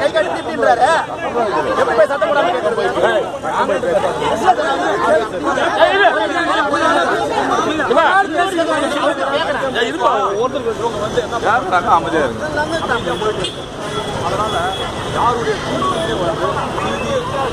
கை கட்டி திட்டின்றாரு எப்படி போய் சத்தம் போடாம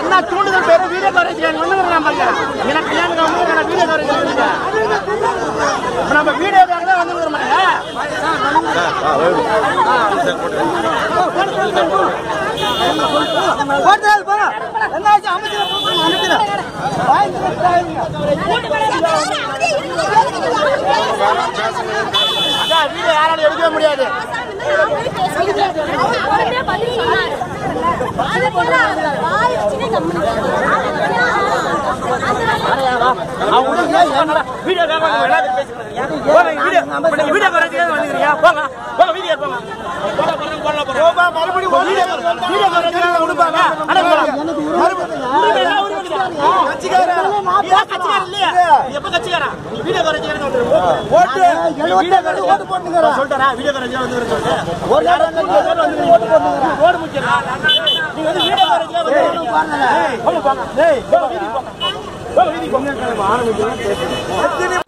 என்ன தூண்டுதல் பேரு வீடியோ கவரேஜ் ஒண்ணு நான் பாக்கிறேன் எனக்கு கல்யாணம் வந்து நான் வீடியோ கவரேஜ் வந்துருங்க இப்ப நம்ம வீடியோ தான் வந்து வீடியோ யாராலும் எடுக்கவே முடியாது வீடியோ வீடியோ போங்க. போங்க வீடியோ போங்க. மறுபடியும் வீடியோ வீடியோ கவரேஜ் கொடுப்பாங்க அட கட்சிக்காரன் கட்சிக்காரன் இல்லையா எப்ப கட்சிக்காரன் நீ வீடியோ கவரேஜ் ஓட்டு வீடியோ ஓட்டு போட்டுங்க சொல்றா வீடியோ வந்து இருக்கு ஒரு நேரம் ஓட்டு போட்டுங்க ஓடு முக்கியம் நீங்க வந்து வீடியோ கவரேஜ் வந்து பாருங்க போங்க போங்க டேய் போங்க வீதி போங்க போங்க வீதி போங்க ஆரம்பிக்கலாம்